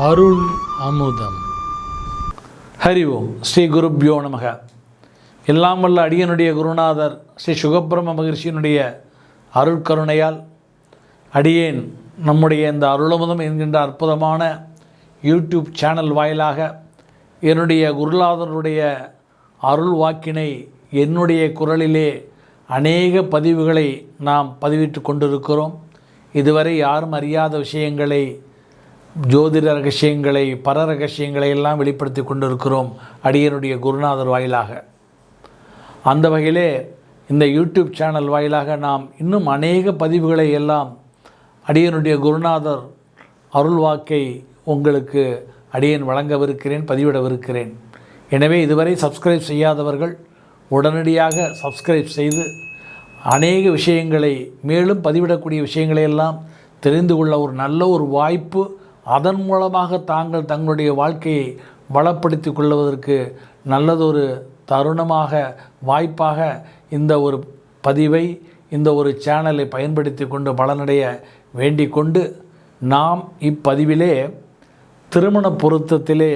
அருள் அமுதம். ஹரி ஓம். ஸ்ரீ குருப்யோ நமக. எல்லாம் வல்ல அடியனுடைய குருநாதர் ஸ்ரீ சுகபிரம மகிழ்ச்சியினுடைய அருட்கருணையால் அடியேன் நம்முடைய இந்த அருளமுதம் என்கின்ற அற்புதமான யூடியூப் சேனல் வாயிலாக என்னுடைய குருநாதருடைய அருள் வாக்கினை என்னுடைய குரலிலே அநேக பதிவுகளை நாம் பதிவிட்டு கொண்டிருக்கிறோம். இதுவரை யாரும் அறியாத விஷயங்களை ஜோதிட ரகசியங்களை பர ரகசியங்களை எல்லாம் வெளிப்படுத்தி கொண்டிருக்கிறோம் அடியனுடைய குருநாதர் வாயிலாக. அந்த வகையிலே இந்த யூடியூப் சேனல் வாயிலாக நாம் இன்னும் அநேக பதிவுகளை எல்லாம் அடியனுடைய குருநாதர் அருள் வாக்கை உங்களுக்கு அடியன் வழங்கவிருக்கிறேன் பதிவிடவிருக்கிறேன். எனவே இதுவரை சப்ஸ்கிரைப் செய்யாதவர்கள் உடனடியாக சப்ஸ்கிரைப் செய்து அநேக விஷயங்களை மேலும் பதிவிடக்கூடிய விஷயங்களை எல்லாம் தெரிந்து கொள்ள ஒரு நல்ல ஒரு வாய்ப்பு அதன் மூலமாக தாங்கள் தங்களுடைய வாழ்க்கையை வளப்படுத்தி கொள்வதற்கு நல்லதொரு தருணமாக வாய்ப்பாக இந்த ஒரு பதிவை இந்த ஒரு சேனலை பயன்படுத்தி கொண்டு பலனடைய வேண்டிக் கொண்டு நாம் இப்பதிவிலே திருமண பொருத்தத்திலே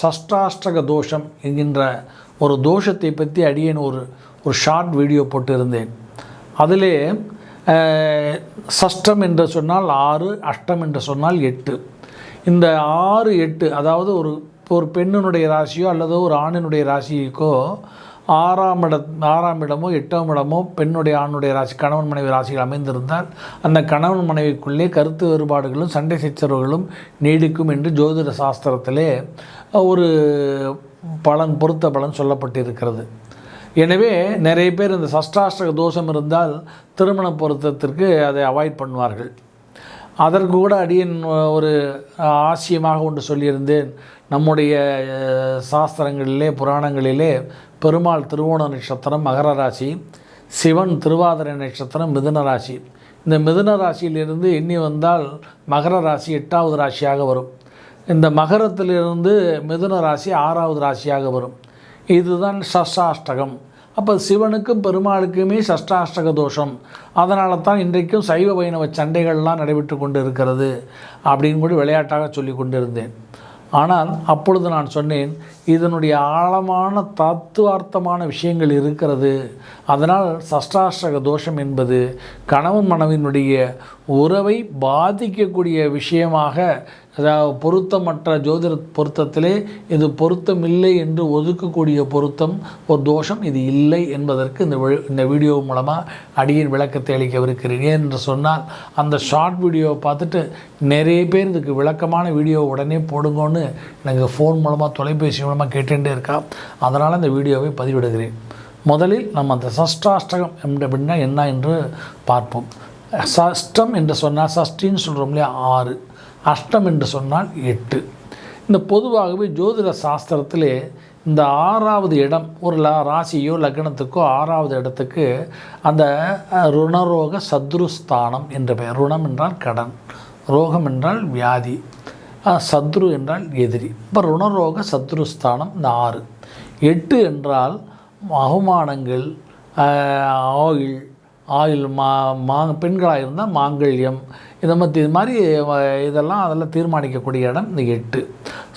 சஷ்டாஷ்டக தோஷம் என்கின்ற ஒரு தோஷத்தை பற்றி அடியேன் ஒரு ஒரு ஷார்ட் வீடியோ போட்டிருந்தேன். அதிலே சஷ்டம் என்று சொன்னால் ஆறு அஷ்டம் என்று சொன்னால் எட்டு. இந்த ஆறு எட்டு அதாவது ஒரு ஒரு பெண்ணினுடைய ராசியோ அல்லது ஒரு ஆணினுடைய ராசிக்கோ ஆறாம் இட ஆறாம் இடமோ எட்டாம் இடமோ பெண்ணுடைய ஆணுடைய ராசி கணவன் மனைவி ராசிகள் அமைந்திருந்தால் அந்த கணவன் மனைவிக்குள்ளே கருத்து வேறுபாடுகளும் சண்டை சச்சரவுகளும் நீடிக்கும் என்று ஜோதிட சாஸ்திரத்திலே ஒரு பலன் பொருத்த பலன் சொல்லப்பட்டிருக்கிறது. எனவே நிறைய பேர் இந்த சஷ்டாஷ்டக தோஷம் இருந்தால் திருமண பொருத்தத்திற்கு அதை அவாய்ட் பண்ணுவார்கள். அதற்கு கூட அடியன் ஒரு ஆசியமாக ஒன்று சொல்லியிருந்தேன். நம்முடைய சாஸ்திரங்களிலே புராணங்களிலே பெருமாள் திருவோண நட்சத்திரம் மகர ராசி சிவன் திருவாதிரை நட்சத்திரம் மிதுன ராசி. இந்த மிதுன ராசியிலிருந்து எண்ணி வந்தால் மகர ராசி எட்டாவது ராசியாக வரும். இந்த மகரத்திலிருந்து மிதுன ராசி ஆறாவது ராசியாக வரும். இதுதான் சஷ்டாஷ்டகம். அப்போ சிவனுக்கும் பெருமாளுக்குமே சஷ்டாஷ்டக தோஷம். அதனால தான் இன்றைக்கும் சைவ வைணவ சண்டைகள்லாம் நடைபெற்று கொண்டு இருக்கிறது அப்படின்னு கூட விளையாட்டாக சொல்லி கொண்டிருந்தேன். ஆனால் அப்பொழுது நான் சொன்னேன் இதனுடைய ஆழமான தத்துவார்த்தமான விஷயங்கள் இருக்கிறது. அதனால் சஷ்டாஷ்டக தோஷம் என்பது கணவன் மனைவினுடைய உறவை பாதிக்கக்கூடிய விஷயமாக அதாவது பொருத்தமற்ற ஜோதிட பொருத்தத்திலே இது பொருத்தமில்லை என்று ஒதுக்கக்கூடிய பொருத்தம் ஒரு தோஷம் இது இல்லை என்பதற்கு இந்த இந்த வீடியோ மூலமாக அடியின் விளக்கத்தை அளிக்கவிருக்கிறேன். ஏன் என்று சொன்னால் அந்த ஷார்ட் வீடியோவை பார்த்துட்டு நிறைய பேர் இதுக்கு விளக்கமான வீடியோ உடனே போடுங்கன்னு எனக்கு ஃபோன் மூலமாக தொலைபேசி மூலமாக கேட்டுகிட்டே இருக்கா? அதனால் இந்த வீடியோவை பதிவிடுகிறேன். முதலில் நம்ம அந்த சஷ்டாஷ்டகம் என்ற- அப்படின்னா என்ன என்று பார்ப்போம். சஷ்டம் என்று சொன்னால் சஷ்டின்னு சொல்கிறோம் இல்லையா? ஆறு. அஷ்டம் என்று சொன்னால் எட்டு. இந்த பொதுவாகவே ஜோதிட சாஸ்திரத்திலே இந்த ஆறாவது இடம் ஒரு லா ராசியோ லக்னத்துக்கோ ஆறாவது இடத்துக்கு அந்த ருணரோக சத்ருஸ்தானம் என்ற பெயர். ருணம் என்றால் கடன். ரோகம் என்றால் வியாதி. சத்ரு என்றால் எதிரி. இப்போ ருணரோக சத்ருஸ்தானம் இந்த ஆறு எட்டு என்றால் அவமானங்கள் ஆயில் ஆயுள் ஆயுள் மா மா பெண்களாக இருந்தால் மாங்கல்யம் இதை மத்தி இது மாதிரி இதெல்லாம் அதெல்லாம் தீர்மானிக்கக்கூடிய இடம் இந்த எட்டு.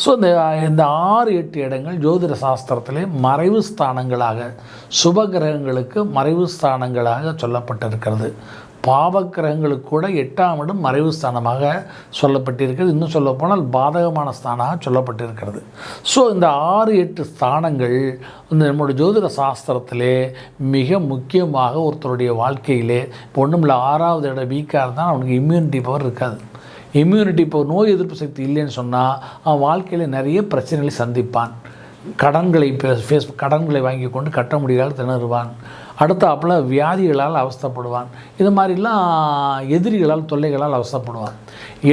ஸோ இந்த இந்த ஆறு எட்டு இடங்கள் ஜோதிட சாஸ்திரத்திலே மறைவு ஸ்தானங்களாக சுப கிரகங்களுக்கு மறைவு ஸ்தானங்களாக சொல்லப்பட்டிருக்கிறது. பாவக்கிரகங்களுக்கு கூட எட்டாம் இடம் மறைவு ஸ்தானமாக சொல்லப்பட்டிருக்கிறது. இன்னும் சொல்லப்போனால் பாதகமான ஸ்தானமாக சொல்லப்பட்டிருக்கிறது. ஸோ இந்த ஆறு எட்டு ஸ்தானங்கள் இந்த நம்முடைய ஜோதிட சாஸ்திரத்திலே மிக முக்கியமாக ஒருத்தருடைய வாழ்க்கையிலே இப்போ ஒன்றும் இல்லை ஆறாவது இடம் வீக்காக இருந்தால் அவனுக்கு இம்யூனிட்டி பவர் இருக்காது. இம்யூனிட்டி பவர் நோய் எதிர்ப்பு சக்தி இல்லைன்னு சொன்னால் அவன் வாழ்க்கையில் நிறைய பிரச்சனைகளை சந்திப்பான். கடன்களை ஃபேஸ் கடன்களை வாங்கி கொண்டு கட்ட முடியாத திணறுவான். அடுத்தாப்பில் வியாதிகளால் அவஸ்தைப்படுவான். இது மாதிரிலாம் எதிரிகளால் தொல்லைகளால் அவஸ்தைப்படுவான்.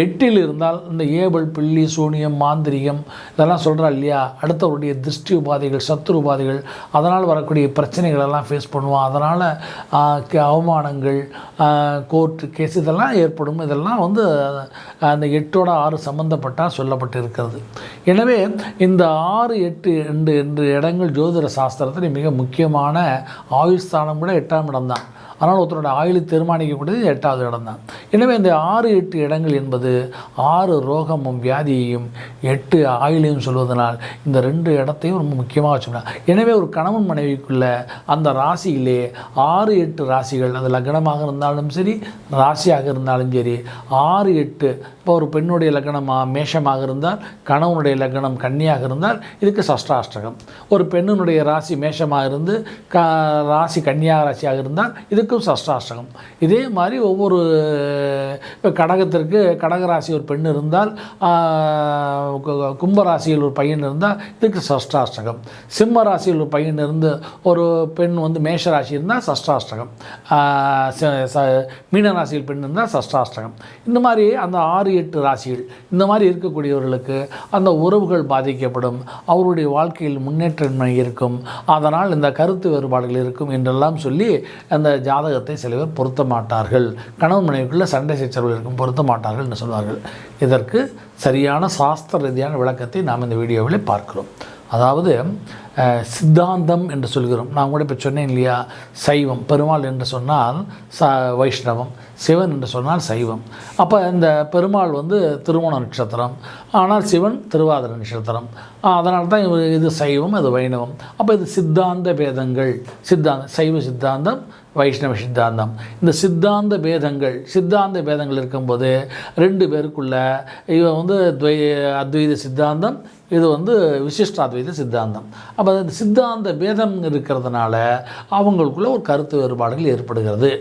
எட்டில் இருந்தால் இந்த ஏபல் பில்லி சூனியம் மாந்திரியம் இதெல்லாம் சொல்கிறா இல்லையா? அடுத்தவருடைய திருஷ்டி உபாதைகள் சத்துரு உபாதைகள் அதனால் வரக்கூடிய பிரச்சனைகளெல்லாம் ஃபேஸ் பண்ணுவான். அதனால் அவமானங்கள் கோர்ட்டு கேஸ் இதெல்லாம் ஏற்படும். இதெல்லாம் வந்து அந்த எட்டோட ஆறு சம்மந்தப்பட்டால் சொல்லப்பட்டு இருக்கிறது எனவே இந்த ஆறு எட்டு ரெண்டு ரெண்டு இடங்கள் ஜோதிட சாஸ்திரத்தில் மிக முக்கியமான ஆயுஷ் ஸ்தானம் கூட எட்டாம் இடம்தான் அதனால் ஒருத்தரோட ஆயுள் தீர்மானிக்கக்கூடியது எட்டாவது இடம் தான். எனவே இந்த ஆறு எட்டு இடங்கள் என்பது ஆறு ரோகமும் வியாதியையும் எட்டு ஆயுளையும் சொல்வதனால் இந்த ரெண்டு இடத்தையும் ரொம்ப முக்கியமாக வச்சுக்கலாம் எனவே ஒரு கணவன் மனைவிக்குள்ள அந்த ராசியிலே ஆறு எட்டு ராசிகள் அது லக்னமாக இருந்தாலும் சரி ராசியாக இருந்தாலும் சரி ஆறு எட்டு இப்போ ஒரு பெண்ணுடைய லக்னமாக மேஷமாக இருந்தால் கணவனுடைய லக்னம் கன்னியாக இருந்தால் இதுக்கு சஷ்டாஷ்டகம். ஒரு பெண்ணினுடைய ராசி மேஷமாக இருந்து க ராசி கன்னியாக ராசியாக இருந்தால் இதுக்கும் சஷ்டாஷ்டகம். இதே மாதிரி ஒவ்வொரு இப்போ கடகத்திற்கு கடக ராசி ஒரு பெண் இருந்தால் கும்பராசியில் ஒரு பையன் இருந்தால் இதுக்கு சஷ்டாஷ்டகம். சிம்ம ராசியில் ஒரு பையன் இருந்து ஒரு பெண் வந்து மேஷ ராசி இருந்தால் சஷ்டாஷ்டகம் மீன ராசியில் பெண் இருந்தால் சஷ்டாஷ்டகம். இந்த மாதிரி அந்த ஆறு எட்டு ராசிகள் இந்த மாதிரி இருக்கக்கூடியவர்களுக்கு அந்த உறவுகள் பாதிக்கப்படும். அவருடைய வாழ்க்கையில் முன்னேற்றமின்மை இருக்கும். அதனால் இந்த கருத்து வேறுபாடுகள் இருக்கும் என்றெல்லாம் சொல்லி அந்த ஜாதகத்தை சில பேர் பொருத்த மாட்டார்கள் கணவன் மனைவிக்குள்ளே சண்டை சச்சரவுகள் இருக்கும் பொருத்த மாட்டார்கள் என்று சொல்வார்கள். இதற்கு சரியான சாஸ்திர ரீதியான விளக்கத்தை நாம் இந்த வீடியோவில் பார்க்கிறோம். அதாவது சித்தாந்தம் என்று சொல்கிறோம். நான் கூட இப்போ சொன்னேன் இல்லையா? சைவம் பெருமாள் என்று சொன்னால் ச வைஷ்ணவம் சிவன் என்று சொன்னால் சைவம். அப்போ இந்த பெருமாள் வந்து திருவோண நட்சத்திரம் ஆனால் சிவன் திருவாதிர நட்சத்திரம். அதனால தான் இவரு இது சைவம் இது வைணவம். அப்போ இது சித்தாந்த பேதங்கள். சித்தாந்தம் சைவ சித்தாந்தம் வைஷ்ணவ சித்தாந்தம். இந்த சித்தாந்த பேதங்கள் சித்தாந்த பேதங்கள் இருக்கும்போது ரெண்டு பேருக்குள்ள இவன் வந்து துவை அத்வைத சித்தாந்தம் இது வந்து விசிஷ்டாத்வைத சித்தாந்தம். அப்போ அந்த சித்தாந்த பேதம் இருக்கிறதுனால அவங்களுக்குள்ள ஒரு கருத்து வேறுபாடுகள் ஏற்படுகிறது.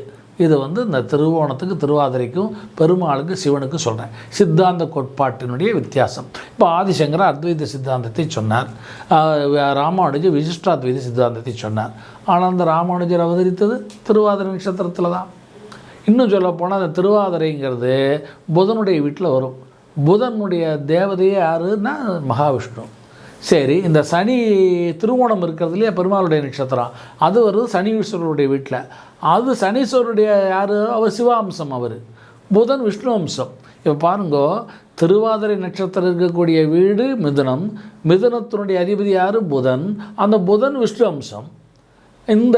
இது வந்து இந்த திருவோணத்துக்கு திருவாதிரைக்கும் பெருமாளுக்கு சிவனுக்கு சொல்கிறேன் சித்தாந்த கோட்பாட்டினுடைய வித்தியாசம். இப்போ ஆதிசங்கர அத்வைத சித்தாந்தத்தை சொன்னார். ராமானுஜர் விசிஷ்டாத்வைத சித்தாந்தத்தை சொன்னார். ஆனால் அந்த ராமானுஜர் அவதரித்தது திருவாதிரை நட்சத்திரத்தில் தான் இன்னும் சொல்ல போனால் அந்த திருவாதிரைங்கிறது புதனுடைய வீட்டில் வரும். புதனுடைய தேவதையே யாருன்னா மகாவிஷ்ணு. சரி இந்த சனி திருவோணம் இருக்கிறதுலையே பெருமாளுடைய நட்சத்திரம். அது வருது சனீஸ்வரருடைய வீட்டில் அது சனீஸ்வரருடைய யார்? அவர் சிவாம்சம் அவர். புதன் விஷ்ணு அம்சம். இப்போ பாருங்கோ திருவாதிரை நட்சத்திரம் இருக்கக்கூடிய வீடு மிதுனம். மிதுனத்தினுடைய அதிபதி யார்? புதன். அந்த புதன் விஷ்ணு அம்சம். இந்த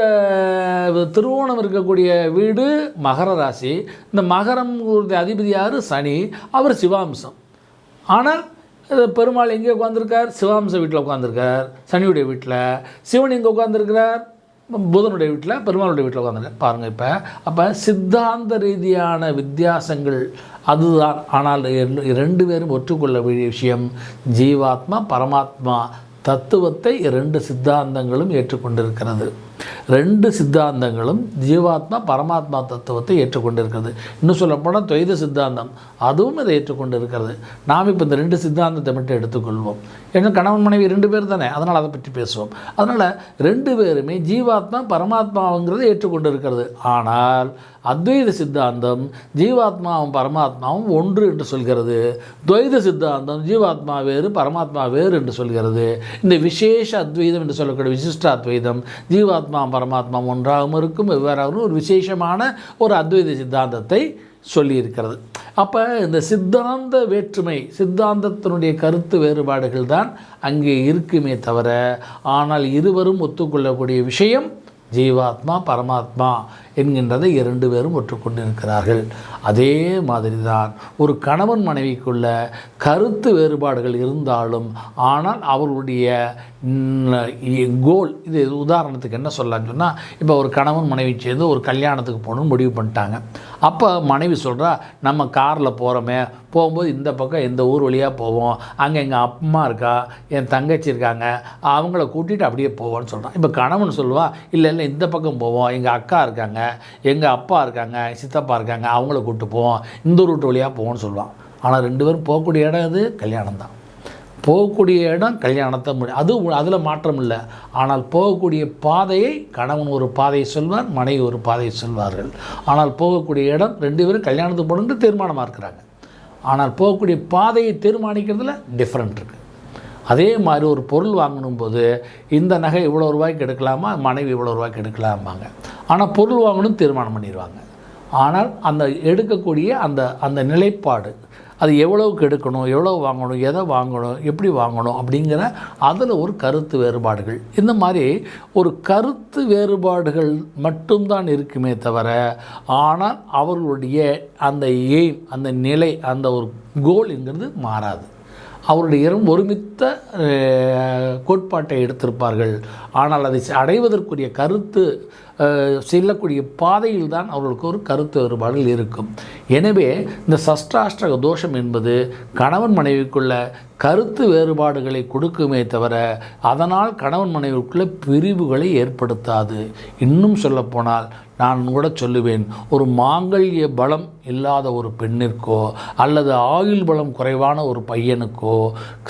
திருவோணம் இருக்கக்கூடிய வீடு மகர ராசி. இந்த மகரம் அதிபதி யார்? சனி. அவர் சிவாம்சம். ஆனால் பெருமாள் எங்கே உட்காந்துருக்கார் சிவாம்ச வீட்டில் உட்காந்துருக்கார் சனியுடைய வீட்டில். சிவன் எங்கே உட்காந்துருக்கிறார் புதனுடைய வீட்டில் பெருமாளுடைய வீட்டில் உட்காந்துருக்கார் பாருங்கள் இப்போ. அப்போ சித்தாந்த ரீதியான வித்தியாசங்கள் அதுதான். ஆனால் ரெண்டு பேரும் ஒற்றுக்கொள்ள வேண்டிய விஷயம் ஜீவாத்மா பரமாத்மா தத்துவத்தை இரண்டு சித்தாந்தங்களும் ஏற்றுக்கொண்டிருக்கிறது. ரெண்டு சித்தாந்தங்களும் ஜீவாத்மா பரமாத்மா தத்துவத்தை ஏற்றுக்கொண்டிருக்கிறது. இன்னும் சொல்லப்போனால் துவைத சித்தாந்தம் அதுவும் இதை ஏற்றுக்கொண்டிருக்கிறது. நாம் இப்போ இந்த ரெண்டு சித்தாந்தத்தை மட்டும் எடுத்துக்கொள்வோம். ஏன்னா கணவன் மனைவி ரெண்டு பேர் தானே அதனால் அதை பற்றி பேசுவோம். அதனால் ரெண்டு பேருமே ஜீவாத்மா பரமாத்மாங்கிறதை ஏற்றுக்கொண்டிருக்கிறது. ஆனால் அத்வைத சித்தாந்தம் ஜீவாத்மாவும் பரமாத்மாவும் ஒன்று என்று சொல்கிறது. துவைத சித்தாந்தம் ஜீவாத்மா வேறு பரமாத்மா வேறு என்று சொல்கிறது. இந்த விசேஷ அத்வைதம் என்று சொல்லக்கூடிய விசிஷ்ட அத்வைதம் ஜீவாத்மா பரமாத்மா ஒன்றாகவும் இருக்கும் வெவ்வேறாகவும் ஒரு விசேஷமான ஒரு அத்வைத சித்தாந்தத்தை சொல்லியிருக்கிறது. அப்போ இந்த சித்தாந்த வேற்றுமை சித்தாந்தத்தினுடைய கருத்து வேறுபாடுகள் தான் அங்கே இருக்குமே தவிர ஆனால் இருவரும் ஒத்துக்கொள்ளக்கூடிய விஷயம் ஜீவாத்மா பரமாத்மா என்கின்றதை இரண்டு பேரும் ஒற்றுக்கொண்டிருக்கிறார்கள். அதே மாதிரி தான் ஒரு கணவன் மனைவிக்குள்ள கருத்து வேறுபாடுகள் இருந்தாலும் ஆனால் அவர்களுடைய கோல் இது உதாரணத்துக்கு என்ன சொல்லலாம்னு சொன்னால் இப்போ ஒரு கணவன் மனைவி சேர்ந்து ஒரு கல்யாணத்துக்கு போகணும்னு முடிவு பண்ணிட்டாங்க. அப்போ மனைவி சொல்கிறா நம்ம காரில் போகிறோமே போகும்போது இந்த பக்கம் இந்த ஊர் வழியாக போவோம் அங்கே எங்கள் அம்மா இருக்கா என் தங்கச்சி இருக்காங்க அவங்கள கூட்டிகிட்டு அப்படியே போவோம்னு சொல்கிறான் இப்போ கணவன் சொல்லுவா இல்லை இல்லை இந்த பக்கம் போவோம் எங்கள் அக்கா இருக்காங்க எங்கள் அப்பா இருக்காங்க சித்தப்பா இருக்காங்க அவங்கள கூப்பிட்டு போவோம். இந்த ரூட் வழியாக போவோம்னு சொல்லுவான். ஆனால் ரெண்டு பேரும் போகக்கூடிய இடம் அது கல்யாணம் தான். போகக்கூடிய இடம் கல்யாணத்தை முடியும் அது அதில் மாற்றம் இல்லை. ஆனால் போகக்கூடிய பாதையை கணவன் ஒரு பாதையை சொல்வார் மனைவி ஒரு பாதையை சொல்வார்கள். ஆனால் போகக்கூடிய இடம் ரெண்டு பேரும் கல்யாணத்துக்கு போகணுன்ட்டு தீர்மானமாக இருக்கிறாங்க. ஆனால் போகக்கூடிய பாதையை தீர்மானிக்கிறதுல டிஃப்ரெண்ட் இருக்குது அதே மாதிரி ஒரு பொருள் வாங்கணும் போது இந்த நகை இவ்வளோ ரூபாய்க்கு எடுக்கலாமா? மனைவி இவ்வளோ ரூபாய்க்கு எடுக்கலாமாங்க ஆனால் பொருள் வாங்கணும் தீர்மானம் பண்ணிடுவாங்க. ஆனால் அந்த எடுக்கக்கூடிய அந்த அந்த நிலைப்பாடு அது எவ்வளவுக்கு எடுக்கணும் எவ்வளோ வாங்கணும் எதை வாங்கணும் எப்படி வாங்கணும் அப்படிங்கிற அதில் ஒரு கருத்து வேறுபாடுகள். இந்த மாதிரி ஒரு கருத்து வேறுபாடுகள் மட்டும்தான் இருக்குமே தவிர ஆனால் அவர்களுடைய அந்த எய்ம் அந்த நிலை அந்த ஒரு கோல்ங்கிறது மாறாது. அவருடைய இரும் ஒருமித்த கோட்பாட்டை எடுத்திருப்பார்கள். ஆனால் அதை அடைவதற்குரிய கருத்து செல்லக்கூடிய பாதையில் தான் அவர்களுக்கு ஒரு கருத்து வேறுபாடுகள் இருக்கும். எனவே இந்த சஷ்டாஷ்டக தோஷம் என்பது கணவன் மனைவிக்குள்ள கருத்து வேறுபாடுகளை கொடுக்குமே தவிர அதனால் கணவன் மனைவிக்குள்ள பிரிவுகளை ஏற்படுத்தாது. இன்னும் சொல்லப்போனால் நான் கூட சொல்லுவேன் ஒரு மாங்கல்ய பலம் இல்லாத ஒரு பெண்ணிற்கோ அல்லது ஆயுள் பலம் குறைவான ஒரு பையனுக்கோ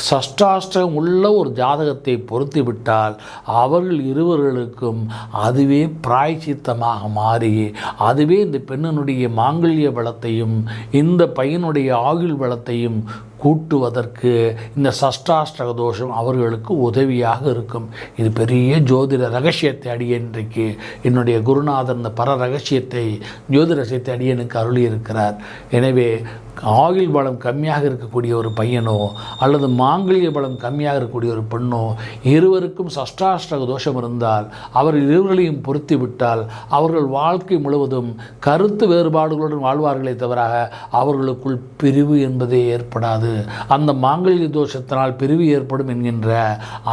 சஷ்டாஷ்டகம் உள்ள ஒரு ஜாதகத்தை பொருத்திவிட்டால் அவர்கள் இருவர்களுக்கும் அதுவே பிராய்ச்சித்தமாக மாறி அதுவே இந்த பெண்ணினுடைய மாங்கல்ய பலத்தையும் இந்த பையனுடைய ஆயுள் பலத்தையும் கூட்டுவதற்கு இந்த சஷ்டாஷ்டக தோஷம் அவர்களுக்கு உதவியாக இருக்கும். இது பெரிய ஜோதிட ரகசியத்தை அடிய இன்றைக்கு என்னுடைய குருநாதர் இந்த பர ரகசியத்தை ஜோதிட ரகசியத்தை அடியனுக்கு அருளியிருக்கிறார். எனவே ஆயுள் பலம் கம்மியாக இருக்கக்கூடிய ஒரு பையனோ அல்லது மாங்கல்ய பலம் கம்மியாக இருக்கக்கூடிய ஒரு பெண்ணோ இருவருக்கும் சஷ்டாஷ்டக தோஷம் இருந்தால் அவர்கள் இருவர்களையும் பொருத்தி விட்டால் அவர்கள் வாழ்க்கை முழுவதும் கருத்து வேறுபாடுகளுடன் வாழ்வார்களே தவிர அவர்களுக்குள் பிரிவு என்பதே ஏற்படாது. அந்த மாங்கல்ய தோஷத்தினால் பிரிவு ஏற்படும் என்கின்ற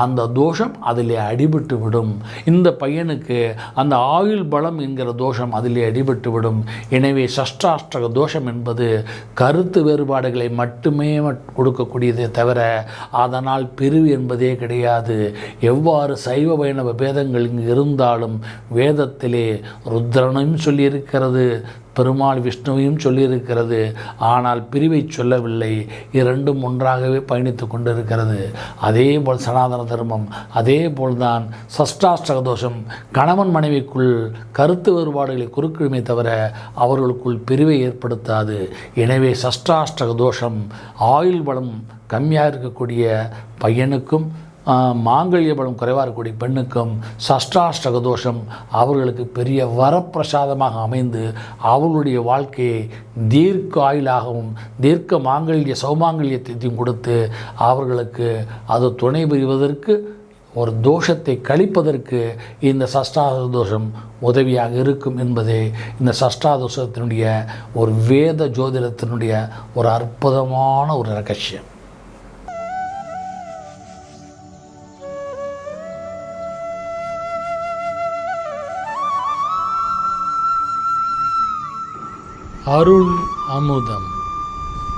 அந்த தோஷம் அதிலே அடிபட்டு விடும். இந்த பையனுக்கு அந்த ஆயுள் பலம் என்கிற தோஷம் அதிலே அடிபட்டு விடும். எனவே சஷ்டாஷ்டக தோஷம் என்பது கருத்து வேறுபாடுகளை மட்டுமே கொடுக்கக்கூடியதே தவிர அதனால் பிரிவு என்பதே கிடையாது. எவ்வாறு சைவ வைணவ பேதங்கள் இங்கு இருந்தாலும் வேதத்திலே ருத்ரனும் சொல்லியிருக்கிறது. பெருமாள் விஷ்ணுவையும் சொல்லியிருக்கிறது. ஆனால் பிரிவை சொல்லவில்லை. இரண்டும் ஒன்றாகவே பயணித்து கொண்டிருக்கிறது. அதே போல் சனாதன தர்மம் அதே போல்தான் சஷ்டாஷ்டக தோஷம். கணவன் மனைவிக்குள் கருத்து வேறுபாடுகளை குறுக்கிடுமே தவிர அவர்களுக்குள் பிரிவை ஏற்படுத்தாது. எனவே சஷ்டாஷ்டக தோஷம் ஆயுள் பலம் கம்மியாக இருக்கக்கூடிய பையனுக்கும் மாங்கல்ய பலம் குறைவாக இருக்கக்கூடிய பெண்ணுக்கும் சஷ்டாஷ்டக தோஷம் அவர்களுக்கு பெரிய வரப்பிரசாதமாக அமைந்து அவர்களுடைய வாழ்க்கையை தீர்க்க ஆயுளாகவும் தீர்க்க மாங்கல்ய சௌமாங்கல்யத்தையும் கொடுத்து அவர்களுக்கு அது துணை புரிவதற்கு ஒரு தோஷத்தை கழிப்பதற்கு இந்த சஷ்டாத தோஷம் உதவியாக இருக்கும் என்பதே இந்த சஷ்டாதோஷத்தினுடைய ஒரு வேத ஜோதிடத்தினுடைய ஒரு அற்புதமான ஒரு ரகசியம். அருள் அமுதம்.